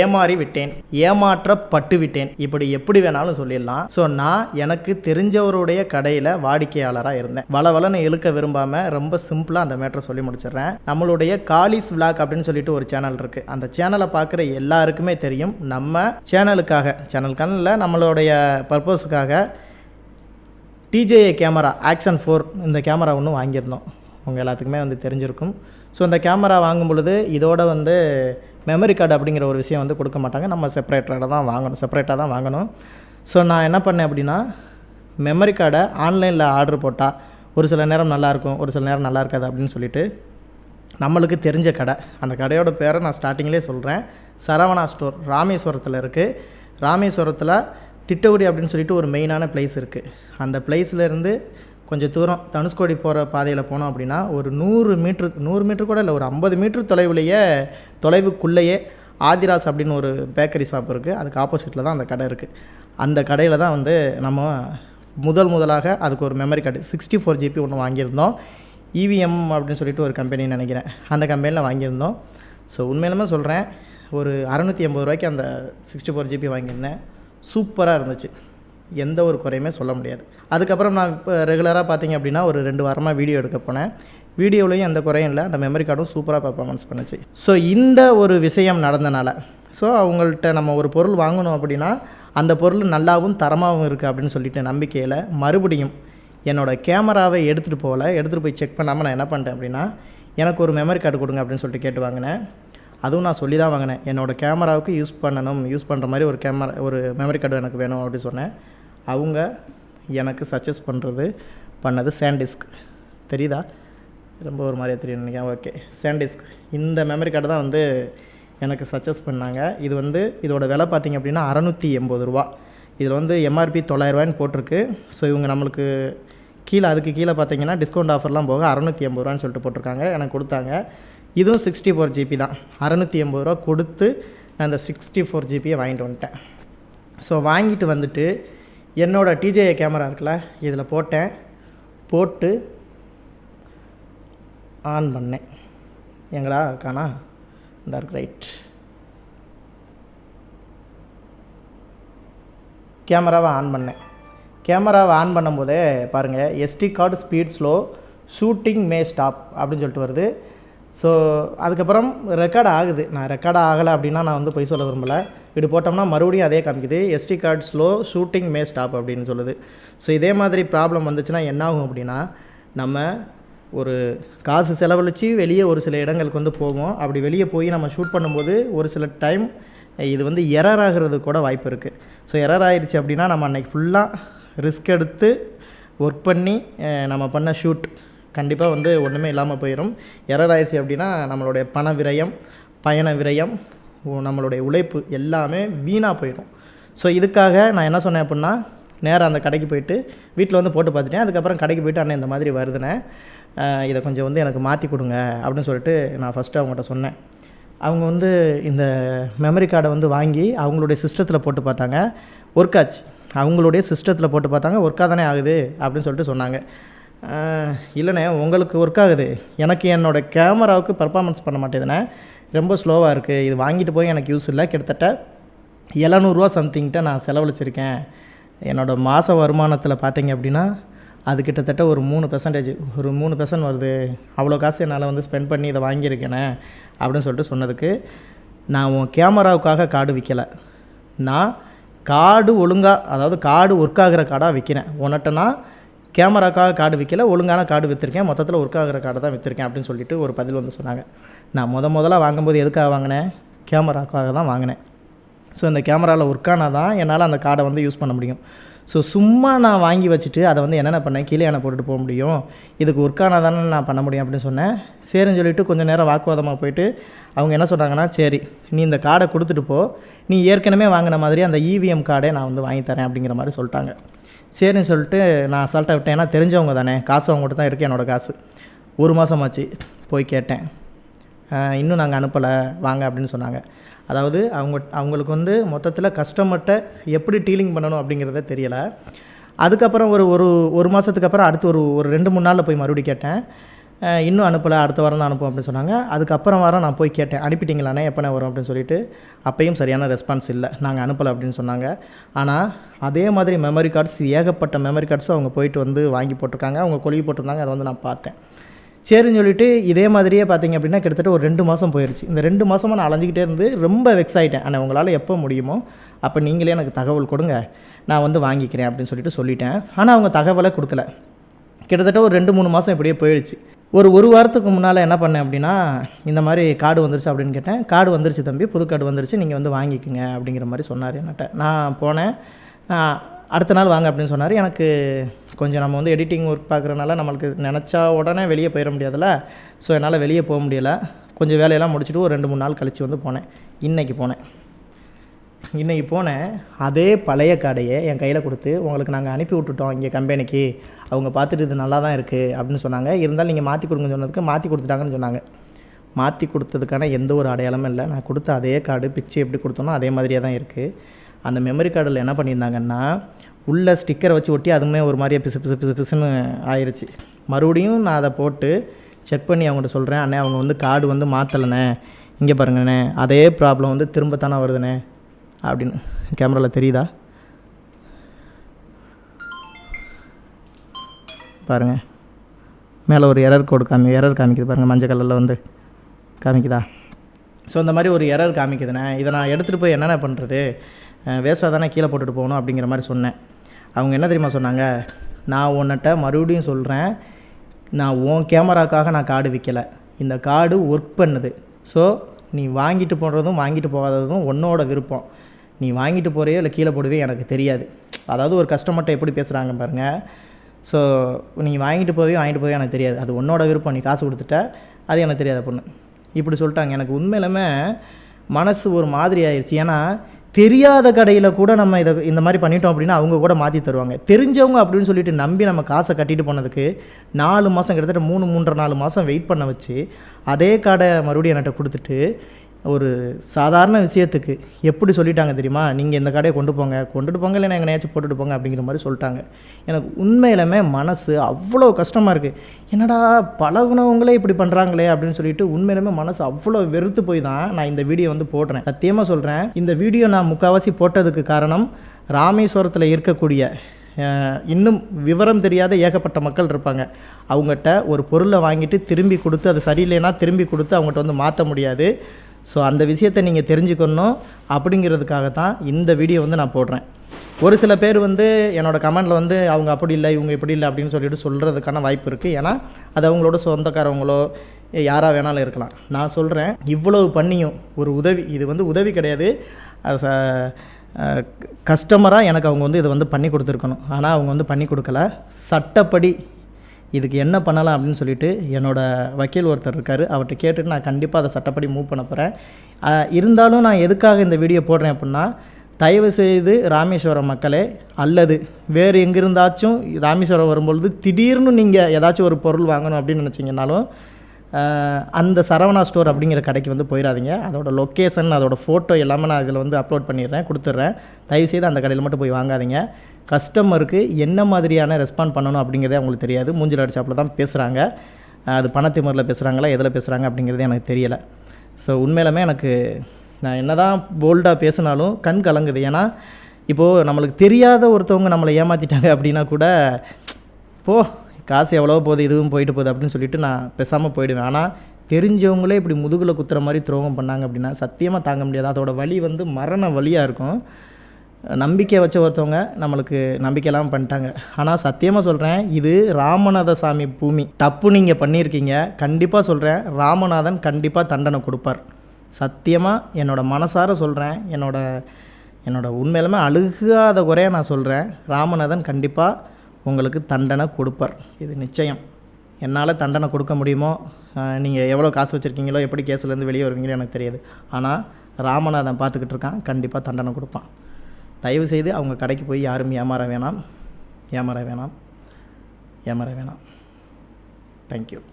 ஏமாறி விட்டேன் ஏமாற்றப்பட்டு விட்டேன் இப்படி எப்படி வேணாலும் சொல்லிடலாம். ஸோ நான் எனக்கு தெரிஞ்சவருடைய கடையில் வாடிக்கையாளராக இருந்தேன். வளவலன்னு இழுக்க விரும்பாமல் ரொம்ப சிம்பிளாக அந்த மேட்டரை சொல்லி முடிச்சிடுறேன். நம்மளுடைய காலிஸ் விளாக் அப்படின்னு சொல்லிட்டு ஒரு சேனல் இருக்குது அந்த சேனலை பார்க்குற எல்லாருக்குமே தெரியும். நம்ம சேனலுக்காக சேனலுக்கான இல்லை நம்மளுடைய பர்பஸுக்காக டிஜேஏ கேமரா ஆக்ஷன் ஃபோர் இந்த கேமரா ஒன்று வாங்கியிருந்தோம். உங்கள் எல்லாத்துக்குமே வந்து தெரிஞ்சிருக்கும். ஸோ இந்த கேமரா வாங்கும் பொழுது இதோட வந்து மெமரி கார்டு அப்படிங்கிற ஒரு விஷயம் வந்து கொடுக்க மாட்டாங்க. நம்ம செப்பரேட்டராக தான் வாங்கணும். செப்பரேட்டாக தான் வாங்கணும். ஸோ நான் என்ன பண்ணேன் அப்படின்னா மெமரி கார்டை ஆன்லைனில் ஆர்டர் போட்டால் ஒரு சில நேரம் நல்லாயிருக்கும் ஒரு சில நேரம் நல்லா இருக்காது அப்படின்னு சொல்லிட்டு நம்மளுக்கு தெரிஞ்ச கடை. அந்த கடையோட பேரை நான் ஸ்டார்டிங்லேயே சொல்கிறேன் சரவணா ஸ்டோர் ராமேஸ்வரத்தில் இருக்குது ராமேஸ்வரத்தில் திட்டக்குடி அப்படின்னு சொல்லிட்டு ஒரு மெயினான பிளேஸ் இருக்குது அந்த பிளேஸ்லேருந்து கொஞ்சம் தூரம் தனுஷ்கோடி போகிற பாதையில் போனோம் அப்படின்னா ஒரு நூறு மீட்ரு நூறு மீட்ரு கூட இல்லை ஒரு ஐம்பது மீட்ரு தொலைவுலேயே தொலைவுக்குள்ளேயே ஆதிராஸ் அப்படின்னு ஒரு பேக்கரி ஷாப் இருக்குது அதுக்கு ஆப்போசிட்டில் தான் அந்த கடை இருக்குது அந்த கடையில் தான் வந்து நம்ம முதல் முதலாக அதுக்கு ஒரு memory card sixty four GB ஒன்று வாங்கியிருந்தோம். இவிஎம் அப்படின்னு சொல்லிட்டு ஒரு கம்பெனின்னு நினைக்கிறேன். அந்த கம்பெனியில் வாங்கியிருந்தோம். ஸோ உண்மையிலுமே சொல்கிறேன் ஒரு அறநூற்றி எண்பது ரூபாய்க்கு அந்த சிக்ஸ்டி ஃபோர் ஜிபி வாங்கியிருந்தேன். சூப்பராக இருந்துச்சு. எந்த ஒரு குறையுமே சொல்ல முடியாது. அதுக்கப்புறம் நான் இப்போ ரெகுலராக பார்த்தீங்க அப்படின்னா ஒரு ரெண்டு வாரமாக வீடியோ எடுக்க போனேன். வீடியோலையும் எந்த குறையும் இல்லை. அந்த மெமரி கார்டும் சூப்பராக பர்ஃபார்மன்ஸ் பண்ணுச்சு. ஸோ இந்த ஒரு விஷயம் நடந்தனால ஸோ அவங்கள்ட்ட நம்ம ஒரு பொருள் வாங்கணும் அப்படின்னா அந்த பொருள் நல்லாவும் தரமாகவும் இருக்குது அப்படின்னு சொல்லிட்டு நம்பிக்கையில் மறுபடியும் என்னோடய கேமராவை எடுத்துகிட்டு போகல. எடுத்துகிட்டு போய் செக் பண்ணாமல் நான் என்ன பண்ணிட்டேன் அப்படின்னா எனக்கு ஒரு மெமரி கார்டு கொடுங்க அப்படின்னு சொல்லிட்டு கேட்டு வாங்கினேன். அதுவும் நான் சொல்லி தான் வாங்கினேன். என்னோடய கேமராவுக்கு யூஸ் பண்ணணும் யூஸ் பண்ணுற மாதிரி ஒரு கேமரா ஒரு மெமரி கார்டு எனக்கு வேணும் அப்படின்னு சொன்னேன். அவங்க எனக்கு சஜஸ்ட் பண்ணுறது பண்ணது சேண்டிஸ்க் தெரியுதா? ரொம்ப ஒரு மாதிரியா தெரியும் நினைக்கிறேன். ஓகே சேண்டிஸ்க் இந்த மெமரி கார்டு தான் வந்து எனக்கு சஜஸ்ட் பண்ணாங்க. இது வந்து இதோட விலை பார்த்தீங்க அப்படின்னா அறநூற்றி எண்பது ரூபா. இதில் வந்து எம்ஆர்பி தொள்ளாயிரரூவான்னு போட்டிருக்கு. ஸோ இவங்க நம்மளுக்கு கீழே அதுக்கு கீழே பார்த்தீங்கன்னா டிஸ்கவுண்ட் ஆஃபர்லாம் போக அறநூற்றி எண்பது ரூபான்னு சொல்லிட்டு போட்டிருக்காங்க. எனக்கு கொடுத்தாங்க. இதுவும் சிக்ஸ்டி ஃபோர் ஜிபி தான். அறநூற்றி எண்பது ரூபா கொடுத்து நான் அந்த சிக்ஸ்டி ஃபோர் ஜிபியை வாங்கிட்டு வந்துட்டேன். ஸோ வாங்கிட்டு வந்துட்டு என்னோடய டிஜேஏ கேமரா இருக்குல்ல இதில் போட்டேன். போட்டு ஆன் பண்ணேன். எங்களா காணா இந்த ரைட் கேமராவை ஆன் பண்ணேன். கேமராவை ஆன் பண்ணும்போதே பாருங்கள் SD card speed slow shooting may stop அப்படின்னு சொல்லிட்டு வருது. ஸோ அதுக்கப்புறம் ரெக்கார்ட் ஆகுது. நான் ரெக்கார்ட் ஆகலை அப்படின்னா நான் வந்து பொய் சொல்ல விரும்பலை. இப்படி போட்டோம்னா மறுபடியும் அதே காமிக்குது. SD card slow shooting may stop அப்படின்னு சொல்லுது. ஸோ இதே மாதிரி ப்ராப்ளம் வந்துச்சுன்னா என்ன ஆகும் அப்படின்னா நம்ம ஒரு காசு செலவழித்து வெளியே ஒரு சில இடங்களுக்கு வந்து போவோம். அப்படி வெளியே போய் நம்ம ஷூட் பண்ணும்போது ஒரு சில டைம் இது வந்து எரர் ஆகிறது கூட வாய்ப்பு இருக்குது ஸோ எரர் ஆயிடுச்சு அப்படின்னா நம்ம அன்றைக்கி ஃபுல்லாக ரிஸ்க் எடுத்து ஒர்க் பண்ணி நம்ம பண்ண ஷூட் கண்டிப்பாக வந்து ஒன்றுமே இல்லாமல் போயிடும் எரர் ஆயிடுச்சு அப்படின்னா நம்மளுடைய பண விரயம் பயண விரயம் நம்மளுடைய உழைப்பு எல்லாமே வீணாக போயிடும் ஸோ இதுக்காக நான் என்ன சொன்னேன் அப்படின்னா நேராக அந்த கடைக்கு போயிட்டு வீட்டில் வந்து போட்டு பார்த்துட்டேன். அதுக்கப்புறம் கடைக்கு போயிட்டு அண்ணன் இந்த மாதிரி வருதுனே இதை கொஞ்சம் வந்து எனக்கு மாற்றி கொடுங்க. அப்படின்னு சொல்லிட்டு நான் ஃபஸ்ட்டு அவங்ககிட்ட சொன்னேன். அவங்க வந்து இந்த மெமரி கார்டை வந்து வாங்கி அவங்களுடைய சிஸ்டத்தில் போட்டு பார்த்தாங்க. ஒர்க் ஆச்சு. அவங்களுடைய சிஸ்டத்தில் போட்டு பார்த்தாங்க. ஒர்க்காக தானே ஆகுது அப்படின்னு சொல்லிட்டு சொன்னாங்க. இல்லைண்ணே உங்களுக்கு ஒர்க் ஆகுது. எனக்கு என்னோடய கேமராவுக்கு பர்ஃபார்மன்ஸ் பண்ண மாட்டேதுண்ணே. ரொம்ப ஸ்லோவாக இருக்குது இது வாங்கிட்டு போய் எனக்கு யூஸ் இல்லை. கிட்டத்தட்ட எழுநூறுவா சம்திங்கிட்ட நான் செலவழிச்சிருக்கேன். என்னோடய மாத வருமானத்தில் பார்த்தீங்க அப்படின்னா அது கிட்டத்தட்ட ஒரு மூணு பெர்சன்டேஜ் ஒரு மூணு பெர்சன்ட் வருது. அவ்வளோ காசு என்னால் வந்து ஸ்பெண்ட் பண்ணி இதை வாங்கியிருக்கேனே அப்படின்னு சொல்லிட்டு சொன்னதுக்கு நான் உன் கேமராவுக்காக கார்டு விற்கலை நான் கார்டு ஒழுங்காக அதாவது கார்டு ஒர்க் ஆகிற கார்டாக விற்கிறேன் உன்னட்டனா கேமராக்காக கார்டு விற்கல ஒழுங்கான கார்டு விற்றுருக்கேன் மொத்தத்தில் ஒர்க் ஆகிற கார்டு தான் விற்றுருக்கேன் அப்படின்னு சொல்லிட்டு ஒரு பதில் வந்து சொன்னாங்க. நான் முத முதல்ல வாங்கும்போது எதுக்காக வாங்கினேன் கேமராக்காக தான் வாங்கினேன். ஸோ இந்த கேமராவில் ஒர்க் ஆனால் தான் என்னால் அந்த கார்டை வந்து யூஸ் பண்ண முடியும். ஸோ சும்மா நான் வாங்கி வச்சுட்டு அதை வந்து என்னென்ன பண்ணேன்? கீழே என்ன போட்டுட்டு போக முடியும். இதுக்கு ஒர்க் ஆனால் தானே நான் பண்ண முடியும் அப்படின்னு சொன்னேன். சரின்னு சொல்லிட்டு கொஞ்சம் நேரம் வாக்குவாதமாக போயிட்டு அவங்க என்ன சொல்கிறாங்கன்னா சரி நீ இந்த கார்டை கொடுத்துட்டு போ. நீ ஏற்கனவே வாங்கின மாதிரி அந்த இவிஎம் கார்டே நான் வந்து வாங்கி தரேன் அப்படிங்கிற மாதிரி சொல்லிட்டாங்க. சரின்னு சொல்லிட்டு நான் அசால்ட்டாக விட்டேன். ஏன்னா தெரிஞ்சவங்க தானே. காசு அவங்ககிட்ட தான் இருக்குது என்னோடய காசு. ஒரு மாதமாச்சு போய் கேட்டேன். இன்னும் நாங்கள் அனுப்பலை. வாங்க அப்படின்னு சொன்னாங்க. அதாவது அவங்க அவங்களுக்கு வந்து மொத்தத்தில் கஸ்டமர்கிட்ட எப்படி டீலிங் பண்ணணும் அப்படிங்கிறத தெரியலை. அதுக்கப்புறம் ஒரு ஒரு ஒரு மாதத்துக்கு அப்புறம் அடுத்து ஒரு ஒரு ரெண்டு மூணு நாளில் போய் மறுபடியும் கேட்டேன். இன்னும் அனுப்பலை அடுத்த வாரம் தான் அனுப்புவோம் அப்படின்னு சொன்னாங்க. அதுக்கப்புறம் வாரம் நான் போய் கேட்டேன் அனுப்பிட்டீங்களாண்ணே எப்போ வரும் அப்படின்னு சொல்லிட்டு. அப்பையும் சரியான ரெஸ்பான்ஸ் இல்லை நாங்கள் அனுப்பலை அப்படின்னு சொன்னாங்க. ஆனால் அதே மாதிரி மெமரி கார்ட்ஸ் ஏகப்பட்ட மெமரி கார்ட்ஸ் அவங்க போயிட்டு வந்து வாங்கி போட்டிருக்காங்க. அவங்க கொழுவி போட்டிருந்தாங்க அதை வந்து நான் பார்த்தேன். சரின்னு சொல்லிட்டு இதே மாதிரியே பார்த்தீங்க அப்படின்னா கிட்டத்தட்ட ஒரு ரெண்டு மாதம் போயிடுச்சு இந்த ரெண்டு மாதமாக நான் அலைஞ்சிக்கிட்டே இருந்து ரொம்ப வெக்ஸ் ஆகிட்டேன் ஆனால் உங்களால் எப்போ முடியுமோ அப்போ நீங்களே எனக்கு தகவல் கொடுங்க. நான் வந்து வாங்கிக்கிறேன் அப்படின்னு சொல்லிட்டு சொல்லிட்டேன். ஆனால் அவங்க தகவலை கொடுக்கல. கிட்டத்தட்ட ஒரு ரெண்டு மூணு மாதம் இப்படியே போயிடுச்சு ஒரு ஒரு வாரத்துக்கு முன்னால் என்ன பண்ணேன் அப்படின்னா இந்த மாதிரி கார்டு வந்துருச்சு அப்படின்னு கேட்டேன். கார்டு வந்துருச்சு தம்பி புது கார்டு வந்துருச்சு நீங்கள் வந்து வாங்கிக்கோங்க அப்படிங்கிற மாதிரி சொன்னார் என்கிட்ட. நான் போனேன். அடுத்த நாள் வாங்க அப்படின்னு சொன்னார். எனக்கு கொஞ்சம் நம்ம வந்து எடிட்டிங் ஒர்க் பார்க்குறனால நம்மளுக்கு நினச்சா உடனே வெளியே போயிட முடியாதுல்ல. ஸோ என்னால் வெளியே போக முடியலை. கொஞ்சம் வேலையெல்லாம் முடிச்சுட்டு ஒரு ரெண்டு மூணு நாள் கழித்து வந்து போனேன். இன்றைக்கி போனேன். இன்றைக்கி போனேன். அதே பழைய கார்டையை என் கையில் கொடுத்து உங்களுக்கு நாங்கள் அனுப்பி விட்டுட்டோம் இங்கே கம்பெனிக்கு அவங்க பார்த்துட்டு இது நல்லா தான் இருக்குது அப்படின்னு சொன்னாங்க. இருந்தாலும் நீங்கள் மாற்றி கொடுங்கன்னு சொன்னதுக்கு மாற்றி கொடுத்துட்டாங்கன்னு சொன்னாங்க. மாற்றி கொடுத்ததுக்கான எந்த ஒரு அடையாளமும் இல்லை. நான் கொடுத்த அதே கார்டு பிச்சு எப்படி கொடுத்தோனோ அதே மாதிரியே தான் இருக்குது அந்த மெமரி கார்டில் என்ன பண்ணியிருந்தாங்கன்னா உள்ளே ஸ்டிக்கரை வச்சு ஒட்டி அதுவுமே ஒரு மாதிரியே பிசு பிசு பிசு பிசுன்னு ஆயிருச்சு. மறுபடியும் நான் அதை போட்டு செக் பண்ணி அவங்கள்ட்ட சொல்கிறேன் அண்ணே அவங்க வந்து கார்டு வந்து மாற்றலைண்ணே இங்கே பாருங்கண்ணே. அதே ப்ராப்ளம் வந்து திரும்பத்தானே வருதுண்ணே. அப்படின்னு. கேமராவில் தெரியுதா? பாருங்கள் மேலே ஒரு எரர் கோடு காமி எரர் காமிக்குது பாருங்கள் மஞ்சள் கலரில் வந்து. காமிக்குதா? ஸோ இந்த மாதிரி ஒரு எரர் காமிக்குதுண்ணே. இதை நான் எடுத்துகிட்டு போய் என்னென்ன பண்ணுறது வேஸ்ட்டாக தானே கீழே போட்டுட்டு போகணும் அப்படிங்கிற மாதிரி சொன்னேன். அவங்க என்ன தெரியுமா சொன்னாங்க? நான் உன்கிட்ட மறுபடியும் சொல்கிறேன் நான் உன் கேமராக்காக நான் கார்டு விற்கலை இந்த கார்டு ஒர்க் பண்ணுது. ஸோ நீ வாங்கிட்டு போடுறதும் வாங்கிட்டு போகாததும் உன்னோட விருப்பம். நீ வாங்கிட்டு போகிறையோ இல்லை கீழே போடுவே எனக்கு தெரியாது. அதாவது ஒரு கஸ்டமர்கிட்ட எப்படி பேசுகிறாங்க பாருங்கள் ஸோ நீ வாங்கிட்டு போவே வாங்கிட்டு போவே எனக்கு தெரியாது. அது உன்னோட விருப்பம். நீ காசு கொடுத்துட்ட அது எனக்கு தெரியாத பொண்ணு. இப்படி சொல்லிட்டாங்க. எனக்கு உண்மையிலுமே மனசு ஒரு மாதிரி ஆயிடுச்சு ஏன்னா தெரியாத கடையில் கூட நம்ம இதை இந்த மாதிரி பண்ணிட்டோம் அப்படின்னா அவங்க கூட மாற்றி தருவாங்க. தெரிஞ்சவங்க அப்படின்னு சொல்லிட்டு நம்பி நம்ம காசை கட்டிட்டு போனதுக்கு நாலு மாதம் கிட்டத்தட்ட மூணு மூன்றரை நாலு மாதம் வெயிட் பண்ண வச்சு அதே கடை மறுபடியும் என்கிட்ட கொடுத்துட்டு ஒரு சாதாரண விஷயத்துக்கு எப்படி சொல்லிட்டாங்க தெரியுமா? நீங்கள் இந்த கடையை கொண்டு போங்க கொண்டுட்டு போங்க இல்லைன்னா எங்கேயாச்சும் போட்டுட்டு போங்க அப்படிங்கிற மாதிரி சொல்லிட்டாங்க. எனக்கு உண்மையிலுமே மனசு அவ்வளோ கஷ்டமாக இருக்குது என்னடா பழகுனவங்களே இப்படி பண்ணுறாங்களே அப்படின்னு சொல்லிட்டு உண்மையிலுமே மனசு அவ்வளோ வெறுத்து போய் தான் நான் இந்த வீடியோ வந்து போடுறேன். சத்தியமாக சொல்கிறேன் இந்த வீடியோ நான் முக்கால்வாசி போட்டதுக்கு காரணம் ராமேஸ்வரத்தில் இருக்கக்கூடிய இன்னும் விவரம் தெரியாத ஏகப்பட்ட மக்கள் இருப்பாங்க. அவங்ககிட்ட ஒரு பொருளை வாங்கிட்டு திரும்பி கொடுத்து அது சரியில்லைன்னா திரும்பி கொடுத்து அவங்ககிட்ட வந்து மாற்ற முடியாது. ஸோ அந்த விஷயத்தை நீங்கள் தெரிஞ்சுக்கணும் அப்படிங்கிறதுக்காக தான் இந்த வீடியோ வந்து நான் போடுறேன். ஒரு சில பேர் வந்து என்னோட கமெண்டில் வந்து அவங்க அப்படி இல்லை இவங்க இப்படி இல்லை அப்படின்னு சொல்லிட்டு சொல்கிறதுக்கான வாய்ப்பு இருக்குது ஏன்னா அது அவங்களோட சொந்தக்காரவங்களோ யாராக வேணாலும் இருக்கலாம். நான் சொல்கிறேன் இவ்வளவு பண்ணியும் ஒரு உதவி இது வந்து உதவி கிடையாது. கஸ்டமராக எனக்கு அவங்க வந்து இதை வந்து பண்ணி கொடுத்துருக்கணும். ஆனால் அவங்க வந்து பண்ணி கொடுக்கல. சட்டப்படி இதுக்கு என்ன பண்ணலாம் அப்படின்னு சொல்லிட்டு என்னோடய வக்கீல் ஒருத்தர் இருக்கார். அவர்கிட்ட கேட்டுட்டு நான் கண்டிப்பாக அதை சட்டப்படி மூவ் பண்ண போகிறேன் இருந்தாலும் நான் எதுக்காக இந்த வீடியோ போடுறேன் அப்படின்னா தயவு செய்து ராமேஸ்வரம் மக்களே அல்லது வேறு எங்கிருந்தாச்சும் ராமேஸ்வரம் வரும்பொழுது திடீர்னு நீங்கள் ஏதாச்சும் ஒரு பொருள் வாங்கணும் அப்படின்னு நினச்சிங்கனாலும் அந்த சரவணா ஸ்டோர் அப்படிங்கிற கடைக்கு வந்து போயிடாதீங்க அதோட லொக்கேஷன் அதோட ஃபோட்டோ எல்லாமே நான் இதில் வந்து அப்லோட் பண்ணிடுறேன் கொடுத்துட்றேன். தயவுசெய்து அந்த கடையில் மட்டும் போய் வாங்காதீங்க. கஸ்டமருக்கு என்ன மாதிரியான ரெஸ்பாண்ட் பண்ணணும் அப்படிங்கிறதே அவங்களுக்கு தெரியாது. மூஞ்சில் அடிச்சாப்பில் தான் பேசுகிறாங்க அது பணத்திமரில் பேசுகிறாங்களா எதில் பேசுகிறாங்க அப்படிங்கிறதே எனக்கு தெரியலை. ஸோ உண்மையிலுமே எனக்கு நான் என்ன தான் போல்டாக பேசினாலும் கண் கலங்குது. ஏன்னா இப்போது நம்மளுக்கு தெரியாத ஒருத்தவங்க நம்மளை ஏமாற்றிட்டாங்க அப்படின்னா கூட போ காசு எவ்வளோ போகுது இதுவும் போயிட்டு போகுது அப்படின்னு சொல்லிட்டு நான் பேசாமல் போயிடுவேன். ஆனால் தெரிஞ்சவங்களே இப்படி முதுகில் குத்துற மாதிரி துரோகம் பண்ணாங்க அப்படின்னா சத்தியமாக தாங்க முடியாது. அதோட வலி வந்து மரண வழியாக இருக்கும். நம்பிக்கை வச்ச ஒருத்தவங்க நம்மளுக்கு நம்பிக்கையெல்லாம் பண்ணிட்டாங்க. ஆனால் சத்தியமாக சொல்கிறேன் இது ராமநாத சாமி பூமி. தப்பு நீங்கள் பண்ணியிருக்கீங்க. கண்டிப்பாக சொல்கிறேன் ராமநாதன் கண்டிப்பாக தண்டனை கொடுப்பார். சத்தியமாக என்னோடய மனசார சொல்கிறேன் என்னோட என்னோடய உண்மையிலுமே அழுகாத குறைய நான் சொல்கிறேன் ராமநாதன் கண்டிப்பாக உங்களுக்கு தண்டனை கொடுப்பார். இது நிச்சயம். என்னால் தண்டனை கொடுக்க முடியுமோ நீங்கள் எவ்வளோ காசு வச்சுருக்கீங்களோ எப்படி கேஸ்லேருந்து வெளியே வருவீங்களோ எனக்கு தெரியாது. ஆனால் ராமநாதன் பார்த்துக்கிட்டு இருக்கான் கண்டிப்பாக தண்டனை கொடுப்பான். தயவுசெய்து அவங்க கடைக்கு போய் யாரும் ஏமாற வேணாம். ஏமாற வேணாம். ஏமாற வேணாம். தேங்க்யூ